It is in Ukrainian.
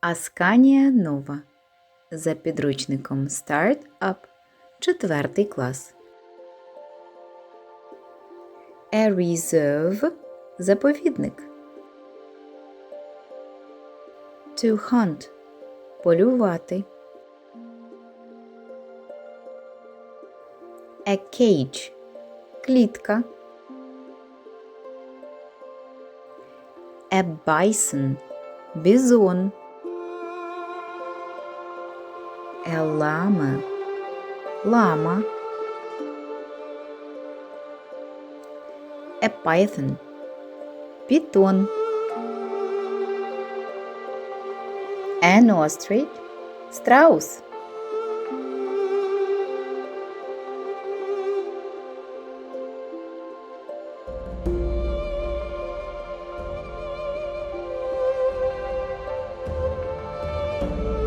Асканія Нова за підручником Start Up, четвертий клас. A reserve – заповідник. To hunt – полювати. A cage – клітка. A bison – бізон. Llama – лама. A python – пітон. An ostrich – страус.